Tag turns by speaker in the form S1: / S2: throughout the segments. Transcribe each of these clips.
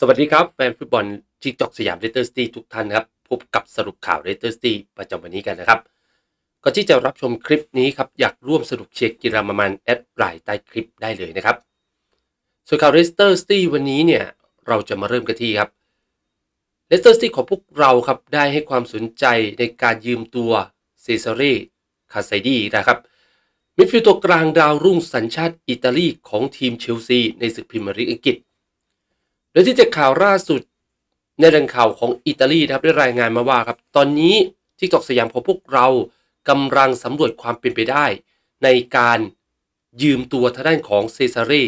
S1: สวัสดีครับ แฟนฟุตบอลจิกจอกสยามเรเตอร์สตีทุกท่านครับ พบกับสรุปข่าวเรเตอร์สตีประจำวันนี้กันนะครับ ก่อนที่จะรับชมคลิปนี้ครับ อยากร่วมสนุกเชียร์กีฬามามันแอดไลน์ใต้คลิปได้เลยนะครับ ส่วนข่าวเรเตอร์สตีวันนี้เนี่ย เราจะมาเริ่มกันที่ครับเรเตอร์สตีของพวกเราครับ ได้ให้ความสนใจในการยืมตัวเซซารีคาไซดีนะครับมิดฟิลด์ตัวกลางดาวรุ่งสัญชาติอิตาลีของทีมเชลซีในศึกพรีเมียร์ลีกอังกฤษ โดยที่จากข่าวล่าสุดในแหล่งข่าวของอิตาลีนะครับได้รายงานมาว่าครับตอนนี้ที่ตอกสยามของพวกเรากำลังสำรวจความเป็นไปได้ ในการยืมตัวทางด้านของเซซาร่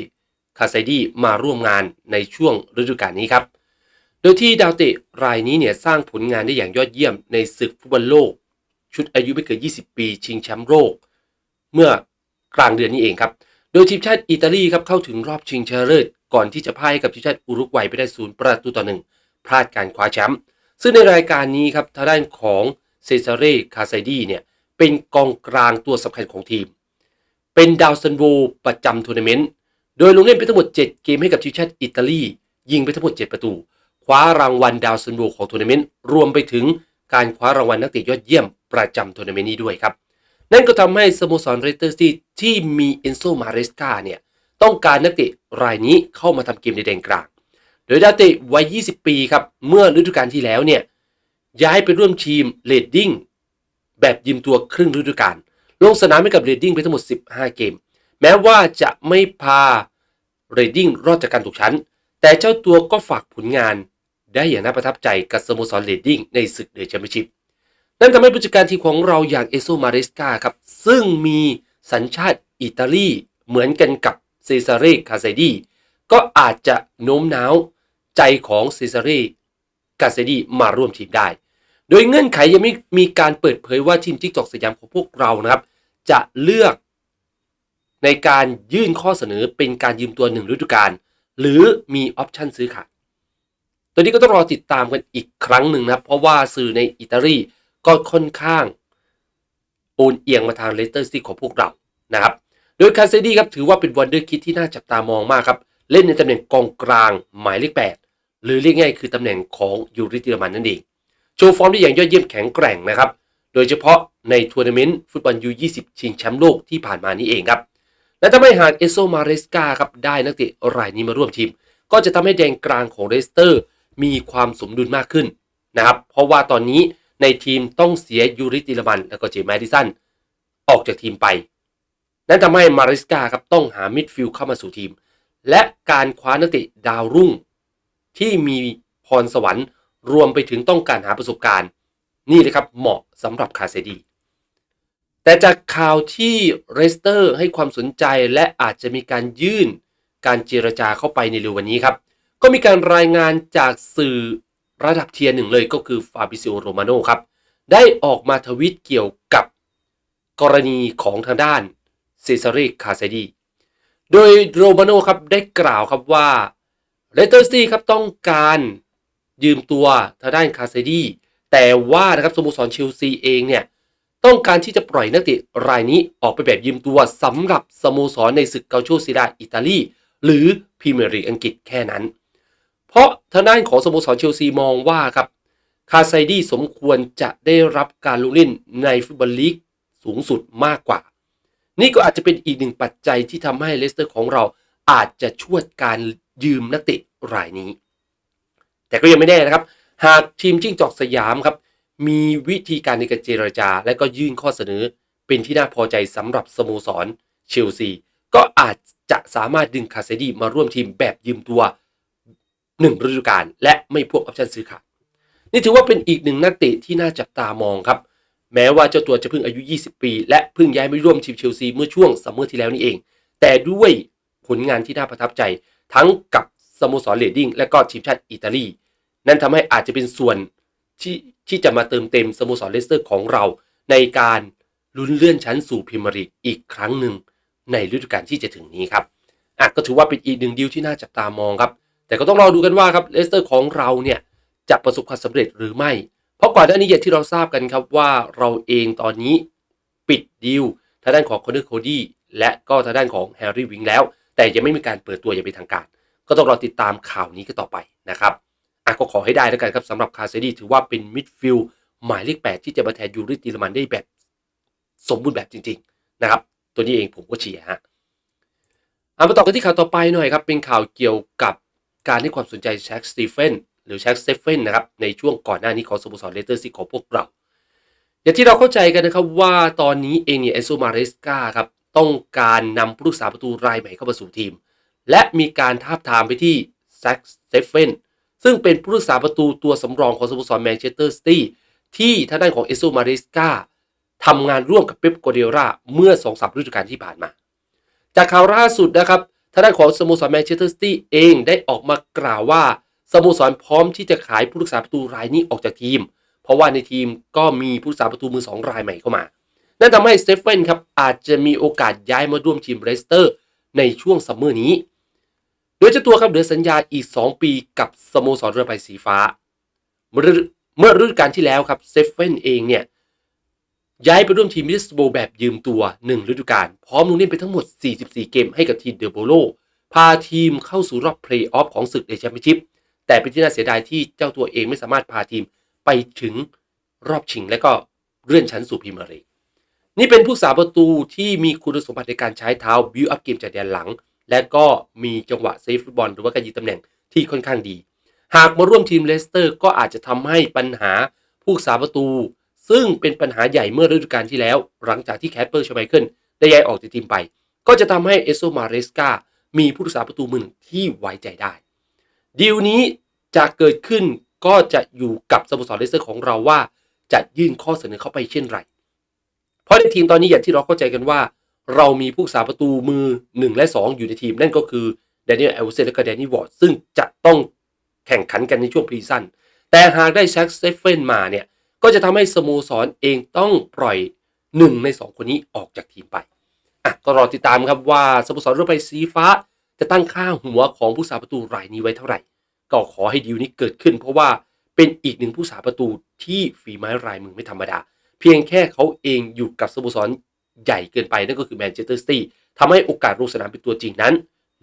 S1: คาไซดีมาร่วมงานในช่วงฤดูกาลนี้ครับ โดยที่ดาวเตะรายนี้เนี่ยสร้างผลงานได้อย่างยอดเยี่ยมในศึกฟุตบอลโลก ชุดอายุไม่เกิน 20 ปี ชิงแชมป์โลก เมื่อกลางเดือนนี้เองครับ โดยทีมชาติอิตาลีครับเข้าถึงรอบชิงชนะเลิศ ก่อนที่จะพ่ายให้กับทีมชาติอุรุกวัยไปได้ศูนย์ประตูต่อหนึ่งพลาดการคว้าแชมป์ซึ่งในรายการนี้ครับทางด้านของเซซาเร่คาไซดีเนี่ยเป็นกองกลางตัวสำคัญของทีม เป็นดาวซันโวประจำทัวร์นาเมนต์โดยลงเล่นไปทั้งหมด 7 เกมให้กับทีมชาติอิตาลี ยิงไปทั้งหมด 7 ประตู คว้ารางวัลดาวซันโวของทัวร์นาเมนต์รวมไปถึงการคว้ารางวัลนักเตะยอดเยี่ยมประจำทัวร์นาเมนต์นี้ด้วยครับ นั่นก็ทำให้สโมสรเรสเตอร์ซีที่มีเอนโซมาเรสกาเนี่ย ต้องการนักเตะรายนี้เข้ามาทำเกมในแดนกลาง โดยดาวเตะวัย 20 ปีครับ เมื่อฤดูกาลที่แล้วเนี่ยย้ายไปร่วมทีมเรดดิ้งแบบยืมตัวครึ่งฤดูกาลลงสนามให้กับเรดดิ้งไปทั้งหมด 15 เกม แม้ว่าจะไม่พาเรดดิ้งรอดจากการตกชั้น แต่เจ้าตัวก็ฝากผลงานได้อย่างน่าประทับใจกับสโมสรเรดดิ้งในศึกเดอะแชมเปี้ยนชิพนั่นทำให้ผู้จัดการทีมของเราอย่างเอโซมาเรสกาครับ ซึ่งมีสัญชาติอิตาลีเหมือนกันกับ ซซาร่คาไซดีก็อาจจะโน้มน้าวใจของเซซาร่คาไซดีมาร่วมทีมได้ โดยเงื่อนไขยังไม่มีการเปิดเผยว่าทีมจิกจอกสยามของพวกเรานะครับ จะเลือกในการยื่นข้อเสนอเป็นการยืมตัวหนึ่งฤดูกาลหรือมีออปชันซื้อขายตัวนี้ก็ต้องรอติดตามกันอีกครั้งหนึ่งนะครับเพราะว่าสื่อในอิตาลีก็ค่อนข้างโอนเอียงมาทางเลสเตอร์ซิตี้ของพวกเรานะครับ โดยคาเซดี้ครับถือว่าเป็นวันเดอร์คิดที่น่าจับตามองมากครับ เล่นในตำแหน่งกองกลางหมายเลข 8 หรือเรียกง่ายคือตำแหน่งของยูริติรมันนั่นเอง โชว์ฟอร์มได้อย่างยอดเยี่ยมแข็งแกร่งนะครับ โดยเฉพาะในทัวร์นาเมนต์ฟุตบอลยู20 ชิงแชมป์โลกที่ผ่านมานี้เองครับ และถ้าไม่หากเอโซมาเรสกาครับได้นักเตะรายนี้มาร่วมทีม ก็จะทำให้แดงกลางของเลสเตอร์ มีความสมดุลมากขึ้นนะครับ เพราะว่าตอนนี้ในทีมต้องเสียยูริติลมันแล้วก็เจมส์ดิสันออกจากทีมไป นั่นทำให้มาริสกาครับต้องหามิดฟิลด์เข้ามาสู่ทีม และการคว้านักเตะดาวรุ่ง ที่มีพรสวรรค์รวมไปถึงต้องการหาประสบการณ์ นี่เลยครับเหมาะสำหรับคาเซดี แต่จากข่าวที่เรสเตอร์ให้ความสนใจและอาจจะมีการยื่นการเจรจาเข้าไปในเร็ววันนี้ครับ ก็มีการรายงานจากสื่อระดับเทียร์หนึ่งเลยก็คือฟาบิซิโอโรมาโนครับ ได้ออกมาทวิตเกี่ยวกับกรณีของทางด้าน ซซารีคาเซดีโดยโรมาโนครับได้กล่าวครับว่าเลสเตอร์ซีครับต้องการยืมตัวทางด้านคาเซดีแต่ว่านะครับสโมสรเชลซีเองเนี่ยต้องการที่จะปล่อยนักเตะรายนี้ออกไปแบบยืมตัวสำหรับสโมสรในศึกเกาโชซิดาอิตาลีหรือพรีเมียร์ลีกอังกฤษแค่นั้น เพราะทางด้านของสโมสรเชลซีมองว่าครับคาไซดีสมควรจะได้รับการลงเล่นในฟุตบอลลีกสูงสุดมากกว่า นี่ก็อาจจะเป็นอีกหนึ่งปัจจัยที่ทำให้เลสเตอร์ของเราอาจจะช่วยการยืมนักเตะรายนี้ แต่ก็ยังไม่แน่นะครับ หากทีมจิ้งจอกสยามครับ มีวิธีการในการเจรจา และก็ยื่นข้อเสนอ เป็นที่น่าพอใจสำหรับสโมสรเชลซีก็อาจจะสามารถดึงคาเซดีมาร่วมทีมแบบยืมตัวหนึ่งฤดูกาลและไม่พวกออปชั่นซื้อขายนี่ถือว่าเป็นอีกหนึ่งนักเตะที่น่าจับตามองครับ แม้ว่าเจ้าตัวจะเพิ่งอายุ 20 ปี และเพิ่งย้ายมาร่วมทีมเชลซีเมื่อช่วงซัมเมอร์ที่แล้วนี่เอง แต่ด้วยผลงานที่น่าประทับใจ ทั้งกับสโมสรเรดดิ้งและก็ทีมชาติอิตาลี นั่นทำให้อาจจะเป็นส่วนที่ที่จะมาเติมเต็มสโมสรเลสเตอร์ของเรา ในการลุ้นเลื่อนชั้นสู่พรีเมียร์ลีกอีกครั้งหนึ่งในฤดูกาลที่จะถึงนี้ครับอะก็ถือว่าเป็นอีกหนึ่งดีลที่น่าจับตามองครับ แต่ก็ต้องรอดูกันว่าครับเลสเตอร์ของเราเนี่ยจะประสบความสำเร็จหรือไม่ เพราะก่อนหน้านี้อย่างที่เราทราบกันครับว่าเราเองตอนนี้ปิดดีลทางด้านของคอนเนอร์โคดี้และก็ทางด้านของแฮร์รี่วิงแล้ว แต่ยังไม่มีการเปิดตัวอย่างเป็นทางการ ก็ต้องรอติดตามข่าวนี้กันต่อไปนะครับอะก็ขอให้ได้แล้วกันครับสำหรับคาเซดีถือว่าเป็นมิดฟิลด์หมายเลข 8 ที่จะมาแทนยูริติลมันได้แบบสมบูรณ์แบบจริง ๆ นะครับ ตัวนี้เองผมก็เชียร์ฮะเอามาต่อกันที่ข่าวต่อไปหน่อยครับ เป็นข่าวเกี่ยวกับการให้ความสนใจแช็กสตีเฟน หรือแช็กสเตฟเฟนนะครับในช่วงก่อนหน้านี้ของสโมสรเลสเตอร์ซิตี้ของพวกเรา อย่างที่เราเข้าใจกันนะครับว่าตอนนี้เองเนี่ยเอโซมาเรสกาครับต้องการนำผู้รักษาประตูรายใหม่เข้ามาสู่ทีม และมีการทาบทามไปที่แซ็กสเตฟเฟนซึ่งเป็นผู้รักษาประตูตัวสำรองของสโมสรแมนเชสเตอร์ซิตี้ที่ทางด้านของเอโซมาเรสกาทำงานร่วมกับเป๊ปโกเดราเมื่อ2องสามฤดูกาลที่ผ่านมา จากข่าวล่าสุดนะครับทางด้านของสโมสรแมนเชสเตอร์ซิตี้เองได้ออกมากล่าวว่า สโมสรพร้อมที่จะขายผู้รักษาประตูรายนี้ออกจากทีม เพราะว่าในทีมก็มีผู้รักษาประตูมือสองรายใหม่เข้ามา นั่นทำให้สเตฟเฟนครับอาจจะมีโอกาสย้ายมาร่วมทีมเรสเตอร์ ในช่วงซัมเมอร์นี้ โดยเจ้าตัวครับเหลือสัญญาอีก 2 ปีกับสโมสรเรือใบสีฟ้า เมื่อเมื่อฤดูกาลที่แล้วครับสเตฟเฟนเองเนี่ยย้ายไปร่วมทีมมิสโบแบบยืมตัว 1 ฤดูกาลพร้อมลงเล่นไปทั้งหมด 44 เกมให้กับทีมเดอโบโลพาทีมเข้าสู่รอบเพลย์ออฟของศึกเอเชียแชมเปี้ยนชิพ แต่เป็นที่น่าเสียดายที่เจ้าตัวเองไม่สามารถพาทีมไปถึงรอบชิงและก็เลื่อนชั้นสู่พรีเมียร์ลีกนี่เป็นผู้สาประตูที่มีคุณสมบัติในการใช้เท้าบิวอัพเกมจากแดนหลัง และก็มีจังหวะเซฟฟุตบอลหรือว่าการยิงตำแหน่งที่ค่อนข้างดี หากมาร่วมทีมเลสเตอร์ ก็อาจจะทำให้ปัญหาผู้สาประตู ซึ่งเป็นปัญหาใหญ่เมื่อฤดูกาลที่แล้ว หลังจากที่แคปเปอร์ชไมเคิลได้ย้ายออกจากทีมไป ก็จะทำให้เอโซมาเรสกามีผู้รักษาประตูมือหนึ่งที่ไว้ใจได้ ดีลนี้จะเกิดขึ้นก็จะอยู่กับสโมสรเลสเตอร์ของเราว่าจะยื่นข้อเสนอเข้าไปเช่นไร เพราะในทีมตอนนี้อย่างที่เราเข้าใจกันว่า เรามีผู้สาประตูมือ 1 และ 2 อยู่ในทีม นั่นก็คือแดเนียลเอลเซและก็แดนนี่วอร์ดซึ่งจะต้องแข่งขันกันในช่วงพรีซันแต่หากได้แช็กเซฟเฟนมาเนี่ย ก็จะทำให้สโมสรเองต้องปล่อย 1 ใน 2 คนนี้ออกจากทีมไปอะก็รอติดตามครับว่าสโมสรเรือใบสีฟ้า จะตั้งค่าหัวของผู้สาประตูรายนี้ไว้เท่าไหร่ ก็ขอให้ดีลนี้เกิดขึ้น เพราะว่าเป็นอีกหนึ่งผู้สาประตูที่ฝีไม้ลายมือไม่ธรรมดา เพียงแค่เขาเองอยู่กับสโมสรใหญ่เกินไปนั่นก็คือแมนเชสเตอร์ซิตี้ทำให้โอกาสลงสนามเป็นตัวจริงนั้น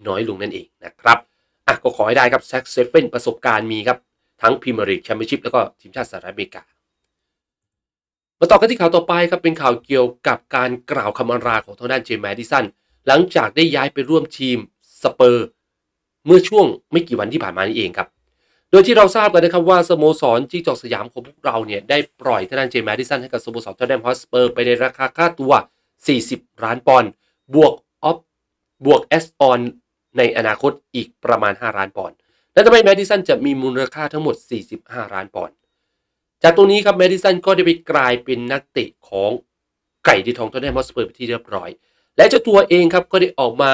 S1: น้อยลงนั่นเองนะครับอะก็ขอให้ได้ครับแซ็กเซฟเฟนประสบการณ์มีครับทั้งพรีเมียร์ลีกแชมเปี้ยนชิพแล้วก็ทีมชาติสหรัฐอเมริกามาต่อกันที่ข่าวต่อไปครับเป็นข่าวเกี่ยวกับการกล่าวคำอำลาของทางด้านเจมส์แมดิสันหลังจากได้ย้ายไปร่วมทีม สเปอร์เมื่อช่วงไม่กี่วันที่ผ่านมานี้เองครับโดยที่เราทราบกันนะครับว่าสโมสรจิ้งจอกสยามของพวกเราเนี่ยได้ปล่อยทางด้านเจมส์แมดิสันให้กับสโมสรทอตแนมฮอสเปอร์ไปในราคาค่าตัว 40 ล้านปอนด์บวกออฟบวกแอสออนในอนาคตอีกประมาณ 5 ล้านปอนด์และทำให้แมดิสันจะมีมูลค่าทั้งหมด 45 ล้านปอนด์จากตรงนี้ครับแมดิสันก็ได้ไปกลายเป็นนักเตะของไก่ดีทองเทอตแนมฮอสเปอร์ไปที่เรียบร้อย และเจ้าตัวเองครับก็ได้ออกมา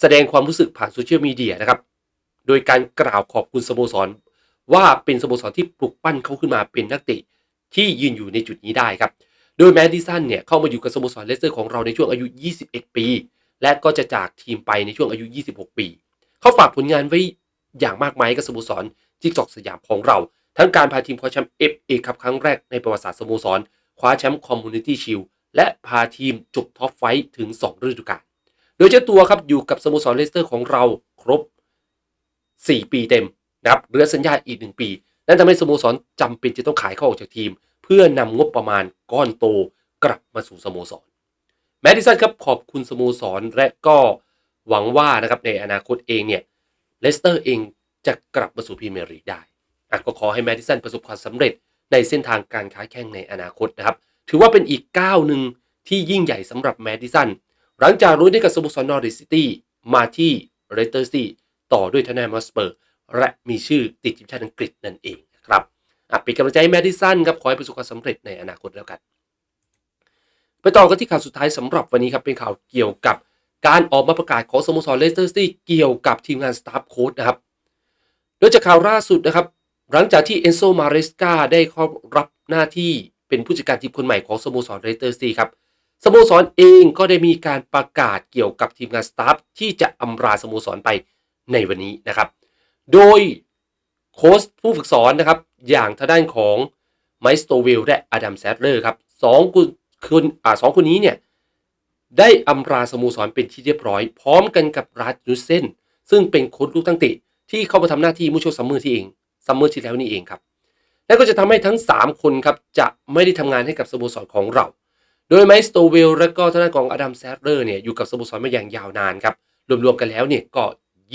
S1: แสดงความรู้สึกผ่านโซเชียลมีเดียนะครับ โดยการกล่าวขอบคุณสโมสร ว่าเป็นสโมสรที่ปลุกปั้นเขาขึ้นมาเป็นนักเตะที่ยืนอยู่ในจุดนี้ได้ครับ โดยแมดดิสันเนี่ยเข้ามาอยู่กับสโมสรเลสเตอร์ของเราในช่วงอายุ 21 ปี และก็จะจากทีมไปในช่วงอายุ 26 ปี เขาฝากผลงานไว้อย่างมากมายกับสโมสรจิกจอกสยามของเรา ทั้งการพาทีมคว้าแชมป์เอฟเอคัพครั้งแรกในประวัติศาสตร์สโมสรคว้าแชมป์คอมมูนิตี้ชิลและพาทีมจบท็อปไฟถึง 2 ฤดูกาล โดยเจ้าตัวครับอยู่กับสโมสรเลสเตอร์ของเราครบ 4 ปีเต็มนะครับเหลือสัญญาอีก 1 ปี นั่นทำให้สโมสรจำเป็นจะต้องขายเขาออกจากทีม เพื่อนำงบประมาณก้อนโตกลับมาสู่สโมสรแมดดิสันครับขอบคุณสโมสรและก็หวังว่านะครับในอนาคตเองเนี่ยเลสเตอร์เองจะกลับมาสู่พรีเมียร์ลีกได้อะก็ขอให้แมดดิสันประสบความสำเร็จในเส้นทางการค้าแข่งในอนาคตนะครับ ถือว่าเป็นอีกก้าวหนึ่งที่ยิ่งใหญ่สำหรับแมดดิสัน หลังจากรู้ได้กับสโมสรนอริสซิตี้มาที่เรสเตอร์ซิตี้ต่อด้วยทนายมอสเปอร์ และมีชื่อติดทีมชาติอังกฤษนั่นเองนะครับเป็นกำลังใจให้แมดดิสันครับขอให้ประสบความสำเร็จในอนาคตแล้วกัน ไปต่อกันที่ข่าวสุดท้ายสำหรับวันนี้ครับเป็นข่าวเกี่ยวกับการออกมาประกาศของสโมสรเลสเตอร์ซิตี้เกี่ยวกับทีมงานสตาฟโค้ดนะครับ โดยจากข่าวล่าสุดนะครับ หลังจากที่เอนโซมาเรสกาได้เข้ารับหน้าที่เป็นผู้จัดการทีมคนใหม่ของสโมสรเลสเตอร์ซิตี้ครับ สโมสรเองก็ได้มีการประกาศเกี่ยวกับทีมงานสตาฟที่จะอำลาสโมสรไปในวันนี้นะครับ โดยโค้ชผู้ฝึกสอนนะครับ อย่างทางด้านของไมสโตวิลและอดัมแซดเลอร์ครับสองคนคนอ่าสองคนนี้เนี่ยได้อำลาสโมสรเป็นที่เรียบร้อย พร้อมกันกับรัสนูเซนซึ่งเป็นโค้ชลูกตั้งติที่เข้ามาทำหน้าที่มื่อช่วงซัมเมอร์ที่เองซัมเมอร์ที่แล้วนี่เองครับและก็จะทำให้ทั้ง 3 คนครับจะไม่ได้ทำงานให้กับสโมสรของเรา โดยไมค์สโตเวลและก็ทางานของอดัมแซดเลอร์เนี่ยอยู่กับสโมสรมาอย่างยาวนานครับ รวมๆกันแล้วเนี่ยก็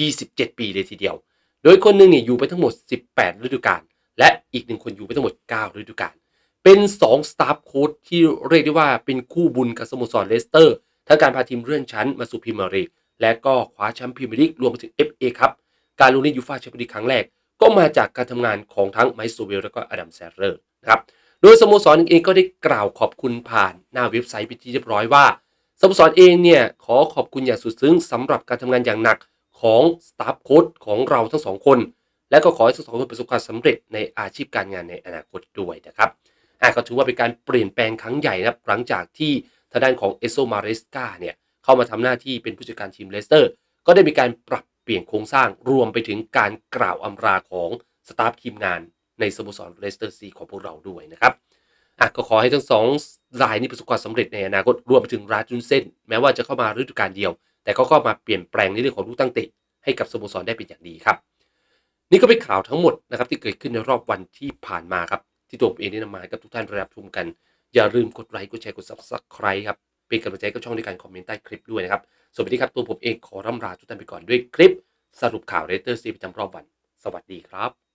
S1: 27 ปีเลยทีเดียว โดยคนหนึ่งเนี่ยอยู่ไปทั้งหมด 18 ฤดูกาลและอีกหนึ่งคนอยู่ไปทั้งหมด 9 ฤดูกาลเป็น 2 สตาฟโค้ชที่เรียกได้ว่าเป็นคู่บุญกับสโมสรเลสเตอร์ทั้งการพาทีมเลื่อนชั้นมาสู่พรีเมียร์ลีกและก็คว้าแชมป์พรีเมียร์ลีกรวมไปถึง FA ครับการลงเล่นยูฟ่าแชมเปี้ยนลีกครั้งแรก ก็มาจากการทำงานของทั้งไมค์โซเวลและก็อดัมแซดเลอร์นะครับ โดยสโมสรเองก็ได้กล่าวขอบคุณผ่านหน้าเว็บไซต์ไปนที่เรียบร้อยว่าสโมสรเองเนี่ยขอขอบคุณอย่างสุดซึ้งสำหรับการทำงานอย่างหนักของสตาฟโค้ชของเราทั้งสองคน และก็ขอให้ทั้งสองคนประสบความสำเร็จในอาชีพการงานในอนาคตด้วยนะครับอะก็ถือว่าเป็นการเปลี่ยนแปลงครั้งใหญ่นะหลังจากที่ทางด้านของเอโซมาเรสกาเนี่ยเข้ามาทำหน้าที่เป็นผู้จัดการทีมเลสเตอร์ ก็ได้มีการปรับเปลี่ยนโครงสร้างรวมไปถึงการกล่าวอำลาของสตาฟทีมงาน ในสโมสรเลสเตอร์ซีของพวกเราด้วยนะครับอะก็ขอให้ทั้งสองรายนี้ประสบความสำเร็จในอนาคตรวมไปถึงราจุนเซนแม้ว่าจะเข้ามาฤดูกาลเดียว แต่ก็เข้ามาเปลี่ยนแปลงในเรื่องของลูกตั้งเตะให้กับสโมสรได้เป็นอย่างดีครับ นี่ก็เป็นข่าวทั้งหมดนะครับที่เกิดขึ้นในรอบวันที่ผ่านมาครับที่ตัวผมเองได้นำมาให้กับทุกท่านรับชมกัน อย่าลืมกดไลค์กดแชร์กด subscribe ครับเป็นกำลังใจกับช่องด้วยการคอมเมนต์ใต้คลิปด้วยนะครับสวัสดีครับตัวผมเองขอร่ำลาทุกท่านไปก่อนด้วยคลิป สรุปข่าวเรเตอร์ซีประจำรอบวัน สวัสดีครับ